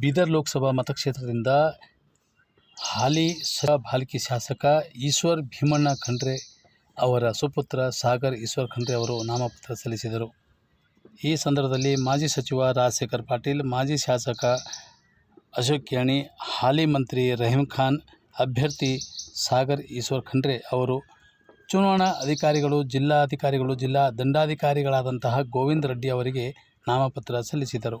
ಬೀದರ್ ಲೋಕಸಭಾ ಮತಕ್ಷೇತ್ರದಿಂದ ಹಾಲಿ ಸ ಬಾಲ್ಕಿ ಶಾಸಕ ಈಶ್ವರ್ ಭೀಮಣ್ಣ ಖಂಡ್ರೆ ಅವರ ಸುಪುತ್ರ ಸಾಗರ್ ಈಶ್ವರ್ ಖಂಡ್ರೆ ಅವರು ನಾಮಪತ್ರ ಸಲ್ಲಿಸಿದರು. ಈ ಸಂದರ್ಭದಲ್ಲಿ ಮಾಜಿ ಸಚಿವ ರಾಜಶೇಖರ್ ಪಾಟೀಲ್, ಮಾಜಿ ಶಾಸಕ ಅಶೋಕ್ ಯಾಣಿ ಹಾಲಿ ಮಂತ್ರಿ ರಹೀಂ ಖಾನ್, ಅಭ್ಯರ್ಥಿ ಸಾಗರ್ ಈಶ್ವರ್ ಖಂಡ್ರೆ ಅವರು, ಚುನಾವಣಾ ಅಧಿಕಾರಿಗಳು, ಜಿಲ್ಲಾಧಿಕಾರಿಗಳು, ಜಿಲ್ಲಾ ದಂಡಾಧಿಕಾರಿಗಳಾದಂತಹ ಗೋವಿಂದ ರೆಡ್ಡಿ ಅವರಿಗೆ ನಾಮಪತ್ರ ಸಲ್ಲಿಸಿದರು.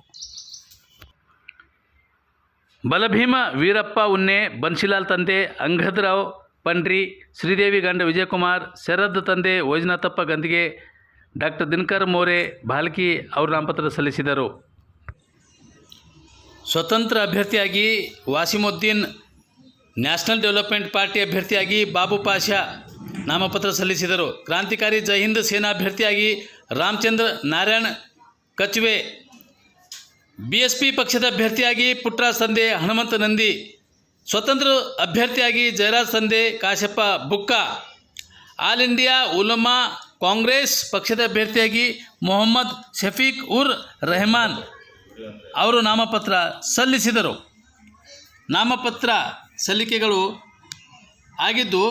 ಬಲಭೀಮ ವೀರಪ್ಪ ಉನ್ನೆ ಬನ್ಶಿಲಾಲ್ ತಂದೆ, ಅಂಗದ್ರಾವ್ ಪಂಡ್ರಿ, ಶ್ರೀದೇವಿ ಗಂಡ ವಿಜಯಕುಮಾರ್, ಶರದ್ ತಂದೆ ವೈಜನಾಥಪ್ಪ ಗಂದಿಗೆ, ಡಾಕ್ಟರ್ ದಿನಕರ್ ಮೋರೆ, ಬಾಲ್ಕಿ ಅವರು ನಾಮಪತ್ರ ಸಲ್ಲಿಸಿದರು. ಸ್ವತಂತ್ರ ಅಭ್ಯರ್ಥಿಯಾಗಿ ವಾಸಿಮುದ್ದೀನ್, ನ್ಯಾಷನಲ್ ಡೆವಲಪ್ಮೆಂಟ್ ಪಾರ್ಟಿ ಅಭ್ಯರ್ಥಿಯಾಗಿ ಬಾಬು ಪಾಷಾ ನಾಮಪತ್ರ ಸಲ್ಲಿಸಿದರು. ಕ್ರಾಂತಿಕಾರಿ ಜೈಹಿಂದ್ ಸೇನಾ ಅಭ್ಯರ್ಥಿಯಾಗಿ Ramachandra Narayan Kachwe. B S P ಪಕ್ಷದ ಅಭ್ಯರ್ಥಿಯಾಗಿ ಪುಟ್ಟರಾಜ್ ಸಂದೆ ಹನುಮಂತ ನಂದಿ. ಸ್ವತಂತ್ರ ಅಭ್ಯರ್ಥಿಯಾಗಿ ಜಯರಾಜ್ ಸಂದೆ ಕಾಶಪ್ಪ ಬುಕ್ಕ. ಆಲ್ ಇಂಡಿಯಾ ಉಲಮಾ ಕಾಂಗ್ರೆಸ್ ಪಕ್ಷದ ಅಭ್ಯರ್ಥಿಯಾಗಿ ಮೊಹಮ್ಮದ್ ಶಫೀಕ್ ಉರ್ ರೆಹಮಾನ್ ಅವರು ನಾಮಪತ್ರ ಸಲ್ಲಿಸಿದರು. ನಾಮಪತ್ರ ಸಲ್ಲಿಕೆಗಳು ಆಗಿದ್ದು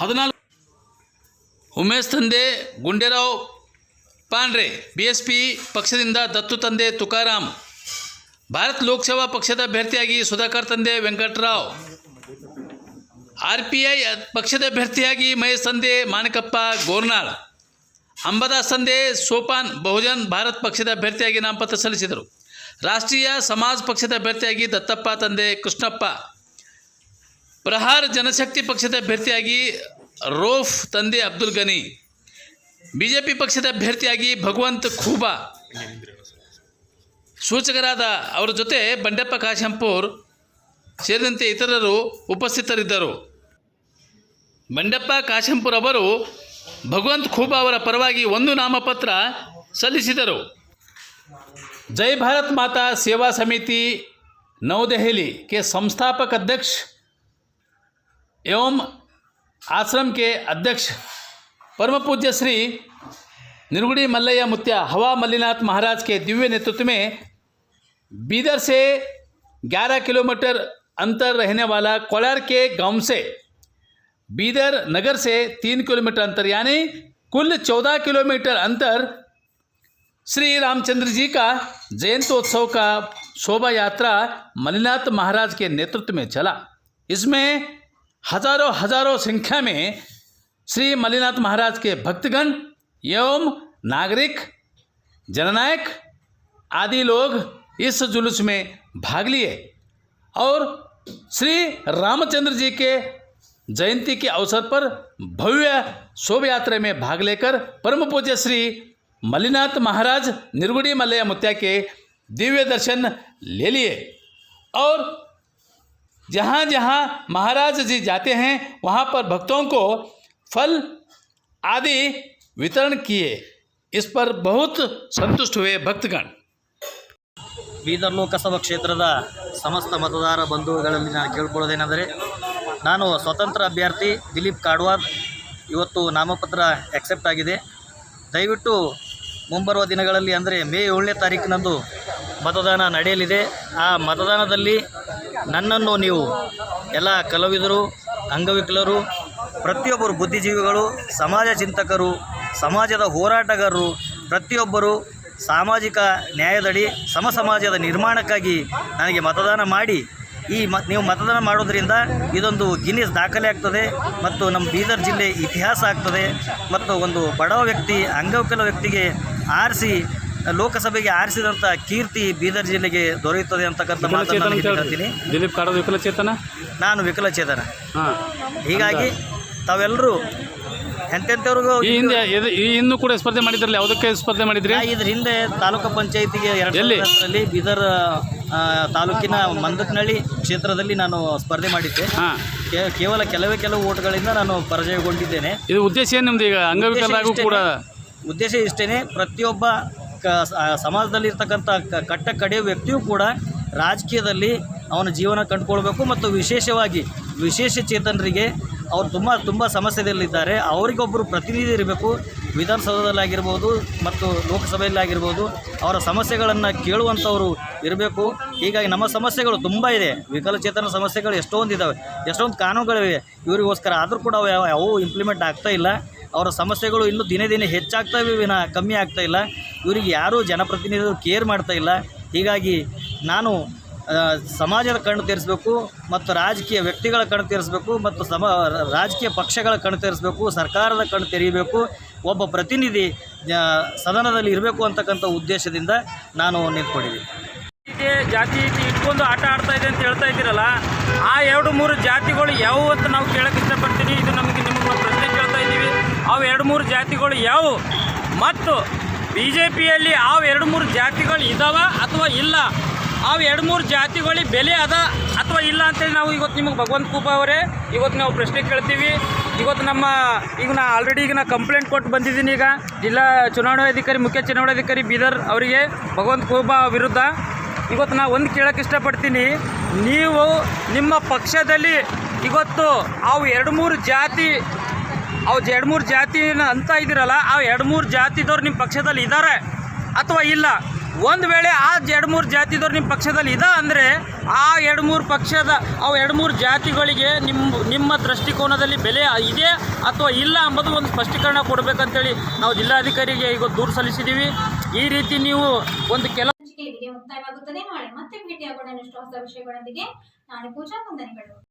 ಹದಿನಾಲ್ಕು ಉಮೇಶ್ ತಂದೆ Gunderao Pandre B S P ಪಕ್ಷದಿಂದ ದತ್ತು ತಂದೆ ತುಕಾರಾಮ್. ಭಾರತ್ ಲೋಕಸಭಾ ಪಕ್ಷದ ಅಭ್ಯರ್ಥಿಯಾಗಿ ಸುಧಾಕರ್ ತಂದೆ ವೆಂಕಟರಾವ್. ಆರ್ ಪಿ ಐ ಪಕ್ಷದ ಅಭ್ಯರ್ಥಿಯಾಗಿ ಮಹೇಶ್ ತಂದೆ ಮಾನಕಪ್ಪ ಗೋರ್ನಾಳ್. ಅಂಬದಾಸ್ ತಂದೆ ಸೋಪಾನ್ ಬಹುಜನ್ ಭಾರತ್ ಪಕ್ಷದ ಅಭ್ಯರ್ಥಿಯಾಗಿ ನಾಮಪತ್ರ ಸಲ್ಲಿಸಿದರು. ರಾಷ್ಟ್ರೀಯ ಸಮಾಜ ಪಕ್ಷದ ಅಭ್ಯರ್ಥಿಯಾಗಿ ದತ್ತಪ್ಪ ತಂದೆ ಕೃಷ್ಣಪ್ಪ. ಪ್ರಹಾರ್ ಜನಶಕ್ತಿ ಪಕ್ಷದ ಅಭ್ಯರ್ಥಿಯಾಗಿ ರೋಫ್ ತಂದೆ Abdul Ghani. B J P ಪಕ್ಷದ ಅಭ್ಯರ್ಥಿಯಾಗಿ ಭಗವಂತ್ ಖೂಬಾ ಸೂಚಕರಾದ ಅವರ ಜೊತೆ ಬಂಡೆಪ್ಪ ಕಾಶಂಪೂರ್ ಸೇರಿದಂತೆ ಇತರರು ಉಪಸ್ಥಿತರಿದ್ದರು ಬಂಡೆಪ್ಪ ಕಾಶಂಪುರ್ ಅವರು ಭಗವಂತ್ ಖೂಬಾ ಅವರ ಪರವಾಗಿ ಒಂದು ನಾಮಪತ್ರ ಸಲ್ಲಿಸಿದರು ಜೈ ಭಾರತ್ ಮಾತಾ ಸೇವಾ ಸಮಿತಿ नवदहली के संस्थापक अध्यक्ष एवं आश्रम के अध्यक्ष परम पूज्य श्री निर्गुड़ी मल्लಯ್ಯ मुत्या हवा मल्लीनाथ महाराज के दिव्य नेतृत्व में बीदर से 11 किलोमीटर अंतर रहने वाला कोलार के गाँव से बीदर नगर से तीन किलोमीटर अंतर यानी कुल चौदह किलोमीटर अंतर श्री रामचंद्र जी का जयंतोत्सव का शोभा यात्रा मलिनाथ महाराज के नेतृत्व में चला इसमें हज़ारों हज़ारों संख्या में श्री मलिनाथ महाराज के भक्तगण एवं नागरिक, जननायक आदि लोग इस जुलूस में भाग लिए और श्री रामचंद्र जी के जयंती के अवसर पर भव्य शोभ यात्रा में भाग लेकर परम पूज्य श्री मलिनाथ महाराज निर्गुड़ी मल्लया मुत्या के दिव्य दर्शन ले लिए और जहाँ जहाँ महाराज जी जाते हैं, वहाँ पर भक्तों को फल आदि वितरण किए इस पर बहुत संतुष्ट हुए भक्तगण ಬೀದರ್ ಲೋಕಸಭಾ ಕ್ಷೇತ್ರದ ಸಮಸ್ತ ಮತದಾರ ಬಂಧುಗಳಲ್ಲಿ ನಾನು ಕೇಳ್ಕೊಳ್ಳೋದೇನೆಂದರೆ ನಾನು ಸ್ವತಂತ್ರ ಅಭ್ಯರ್ಥಿ ದಿಲೀಪ್ ಕಾಡ್ವಾರ್ ಇವತ್ತು ನಾಮಪತ್ರ ಆಕ್ಸೆಪ್ಟ್ ಆಗಿದೆ ದಯವಿಟ್ಟು ಮುಂಬರುವ ದಿನಗಳಲ್ಲಿ ಅಂದರೆ ಮೇ ಏಳನೇ ತಾರೀಕಿನಂದು ಮತದಾನ ನಡೆಯಲಿದೆ ಆ ಮತದಾನದಲ್ಲಿ ನನ್ನನ್ನು ನೀವು ಎಲ್ಲ ಕಲಾವಿದರು ಅಂಗವಿಕಲರು ಪ್ರತಿಯೊಬ್ಬರು ಬುದ್ಧಿಜೀವಿಗಳು ಸಮಾಜ ಚಿಂತಕರು ಸಮಾಜದ ಹೋರಾಟಗಾರರು ಪ್ರತಿಯೊಬ್ಬರು ಸಾಮಾಜಿಕ ನ್ಯಾಯದಡಿ ಸಮ ಸಮಾಜದ ನಿರ್ಮಾಣಕ್ಕಾಗಿ ನನಗೆ ಮತದಾನ ಮಾಡಿ. ಈ ಮ ನೀವು ಮತದಾನ ಮಾಡೋದರಿಂದ ಇದೊಂದು ಗಿನ್ನಿಸ್ ದಾಖಲೆ ಆಗ್ತದೆ ಮತ್ತು ನಮ್ಮ ಬೀದರ್ ಜಿಲ್ಲೆ ಇತಿಹಾಸ ಆಗ್ತದೆ ಮತ್ತು ಒಂದು ಬಡವ ವ್ಯಕ್ತಿ ಅಂಗವಿಕಲ ವ್ಯಕ್ತಿಗೆ ಆರಿಸಿ ಲೋಕಸಭೆಗೆ ಆರಿಸಿದಂಥ ಕೀರ್ತಿ ಬೀದರ್ ಜಿಲ್ಲೆಗೆ ದೊರೆಯುತ್ತದೆ ಅಂತಕ್ಕಂಥ ಮಾತನ್ನು ನಾನು ಹೇಳ್ತೀನಿ. ದಿಲೀಪ್ ಕಾಡೋದು ವಿಕಲಚೇತನ ನಾನು ವಿಕಲಚೇತನ ಹಾಂ. ಹೀಗಾಗಿ ತಾವೆಲ್ಲರೂ ಎಂತೆಂಥವ್ರಿಗೂ ಈ ಹಿಂದೆ ಎದು- ಈ ಇನ್ನೂ ಕೂಡ ಸ್ಪರ್ಧೆ ಮಾಡಿದ್ರಲ್ಲ ಯಾವುದಕ್ಕೆ ಸ್ಪರ್ಧೆ ಮಾಡಿದ್ರಿ? ಇದ್ರ ಹಿಂದೆ ತಾಲೂಕು ಪಂಚಾಯತಿಗೆ ಎರಡು ಎಲ್ಲಿ? ಬೀದರ್ ಆ, ತಾಲೂಕಿನ ಮಂದಕ್ನಳ್ಳಿ ಕ್ಷೇತ್ರದಲ್ಲಿ ನಾನು ಸ್ಪರ್ಧೆ ಮಾಡಿದ್ದೆ. ಹಾಂ. ಕೇ- ಕೇವಲ ಕೆಲವೇ ಕೆಲವು ಓಟ್ಗಳಿಂದ ನಾನು ಪರಾಜಯಗೊಂಡಿದ್ದೇನೆ. ಇದು ಉದ್ದೇಶ ಏನು ನಿಮ್ದು ಈಗ? ಅಂಗವಿಕಲರಾಗೂ ಕೂಡ ಉದ್ದೇಶ ಇಷ್ಟೇ ಪ್ರತಿಯೊಬ್ಬ ಕ ಸಮಾಜದಲ್ಲಿರ್ತಕ್ಕಂಥ ಕ- ಕಟ್ಟ ಕಡೆಯ ವ್ಯಕ್ತಿಯೂ ಕೂಡ ರಾಜಕೀಯದಲ್ಲಿ ಅವನ ಜೀವನ ಕಂಡುಕೊಳ್ಬೇಕು ಮತ್ತು ವಿಶೇಷವಾಗಿ ವಿಶೇಷ ಚೇತನರಿಗೆ ಅವರು ತುಂಬ ತುಂಬ ಸಮಸ್ಯೆದಲ್ಲಿದ್ದಾರೆ. ಅವರಿಗೊಬ್ಬರು ಪ್ರತಿನಿಧಿ ಇರಬೇಕು. ವಿಧಾನಸೌಧದಲ್ಲಾಗಿರ್ಬೋದು ಮತ್ತು ಲೋಕಸಭೆಯಲ್ಲಾಗಿರ್ಬೋದು ಅವರ ಸಮಸ್ಯೆಗಳನ್ನು ಕೇಳುವಂಥವರು ಇರಬೇಕು. ಹೀಗಾಗಿ ನಮ್ಮ ಸಮಸ್ಯೆಗಳು ತುಂಬ ಇದೆ. ವಿಕಲಚೇತನ ಸಮಸ್ಯೆಗಳು ಎಷ್ಟೊಂದು ಇದ್ದಾವೆ ಎಷ್ಟೊಂದು ಕಾನೂನುಗಳಿವೆ. ಇವರಿಗೋಸ್ಕರ ಆದರೂ ಕೂಡ ಅವು ಅವು ಇಂಪ್ಲಿಮೆಂಟ್ ಆಗ್ತಾ ಇಲ್ಲ. ಅವರ ಸಮಸ್ಯೆಗಳು ಇನ್ನೂ ದಿನೇ ದಿನೇ ಹೆಚ್ಚಾಗ್ತಾ ಇವೆ, ವಿನ ಕಮ್ಮಿ ಆಗ್ತಾ ಇಲ್ಲ. ಇವರಿಗೆ ಯಾರೂ ಜನಪ್ರತಿನಿಧಿಗಳು ಕೇರ್ ಮಾಡ್ತಾ ಇಲ್ಲ. ಹೀಗಾಗಿ ನಾನು ಸಮಾಜದ ಕಣ್ಣು ತೀರಿಸಬೇಕು ಮತ್ತು ರಾಜಕೀಯ ವ್ಯಕ್ತಿಗಳ ಕಣ್ಣು ತೀರಿಸಬೇಕು ಮತ್ತು ಸಮ ರಾಜಕೀಯ ಪಕ್ಷಗಳ ಕಣ್ಣು ತೀರಿಸಬೇಕು, ಸರ್ಕಾರದ ಕಣ್ಣು ತೆರೀಬೇಕು ಒಬ್ಬ ಪ್ರತಿನಿಧಿ ಸದನದಲ್ಲಿ ಇರಬೇಕು ಅಂತಕ್ಕಂಥ ಉದ್ದೇಶದಿಂದ ನಾನು ನಿಂತ್ಕೊಂಡಿದ್ದೀನಿ. ಜಾತಿ ಇಟ್ಕೊಂಡು ಆಟ ಆಡ್ತಾ ಇದೆ ಅಂತ ಹೇಳ್ತಾ ಇದ್ದೀರಲ್ಲ, ಆ ಎರಡು ಮೂರು ಜಾತಿಗಳು ಯಾವುವು ಅಂತ ನಾವು ಕೇಳಕ್ಕೆ ಇಷ್ಟಪಡ್ತೀನಿ. ಇದು ನಮಗೆ ಒಂದು ಪ್ರಶ್ನೆ ಕೇಳ್ತಾ ಇದ್ದೀವಿ. ಅವು ಎರಡು ಮೂರು ಜಾತಿಗಳು ಯಾವುವು? ಮತ್ತು ಬಿ ಜೆ ಪಿಯಲ್ಲಿ ಅವು ಎರಡು ಮೂರು ಜಾತಿಗಳು ಇದಾವ ಅಥವಾ ಇಲ್ಲ? ಅವು ಎರಡು ಮೂರು ಜಾತಿಗಳಿಗೆ ಬೆಲೆ ಅದ ಅಥವಾ ಇಲ್ಲ ಅಂತೇಳಿ ನಾವು ಇವತ್ತು ನಿಮಗೆ ಭಗವಂತ ಕೂಪ ಅವರೇ, ಇವತ್ತು ನಾವು ಪ್ರಶ್ನೆ ಕೇಳ್ತೀವಿ. ಇವತ್ತು ನಮ್ಮ ಈಗ ನಾ ಆಲ್ರೆಡಿ ಈಗ ನಾ ಕಂಪ್ಲೇಂಟ್ ಕೊಟ್ಟು ಬಂದಿದ್ದೀನಿ ಈಗ. ಜಿಲ್ಲಾ ಚುನಾವಣಾಧಿಕಾರಿ, ಮುಖ್ಯ ಚುನಾವಣಾಧಿಕಾರಿ ಬೀದರ್ ಅವರಿಗೆ ಭಗವಂತ ಕೂಪ ವಿರುದ್ಧ ಇವತ್ತು ನಾ ಒಂದು ಕೇಳೋಕ್ಕೆ ಇಷ್ಟಪಡ್ತೀನಿ. ನೀವು ನಿಮ್ಮ ಪಕ್ಷದಲ್ಲಿ ಇವತ್ತು ಅವು ಎರಡು ಮೂರು ಜಾತಿ, ಅವು ಎರಡು ಮೂರು ಜಾತಿನ ಅಂತ ಇದ್ದೀರಲ್ಲ ಆ ಎರಡು ಮೂರು ಜಾತಿದವ್ರು ನಿಮ್ಮ ಪಕ್ಷದಲ್ಲಿ ಇದ್ದಾರೆ ಅಥವಾ ಇಲ್ಲ? ಒಂದು ವೇಳೆ ಆ ಎರಡು ಮೂರು ಜಾತಿದವ್ರು ನಿಮ್ಮ ಪಕ್ಷದಲ್ಲಿ ಇದ ಅಂದರೆ ಆ ಎರಡು ಮೂರು ಪಕ್ಷದ ಅವು ಎರಡು ಮೂರು ಜಾತಿಗಳಿಗೆ ನಿಮ್ಮ ನಿಮ್ಮ ದೃಷ್ಟಿಕೋನದಲ್ಲಿ ಬೆಲೆ ಇದೆ ಅಥವಾ ಇಲ್ಲ ಅಂಬೋದು ಒಂದು ಸ್ಪಷ್ಟೀಕರಣ ಕೊಡಬೇಕಂತೇಳಿ ನಾವು ಜಿಲ್ಲಾಧಿಕಾರಿಗೆ ಈಗ ದೂರು ಸಲ್ಲಿಸಿದ್ದೀವಿ ಈ ರೀತಿ ನೀವು ಒಂದು ಕೆಲ ಸಂಚಿಕೆ ಇಲ್ಲಿಗೆ ಮುಕ್ತಾಯವಾಗುತ್ತದೆ. ನಾಳೆ ಮತ್ತೆ ಭೇಟಿಯಾಗೋಣ ಇಷ್ಟು ಹೊಸ ವಿಷಯಗಳೊಂದಿಗೆ. ನಾನು ಪೂಜಾ ವಂದನೆಗಳು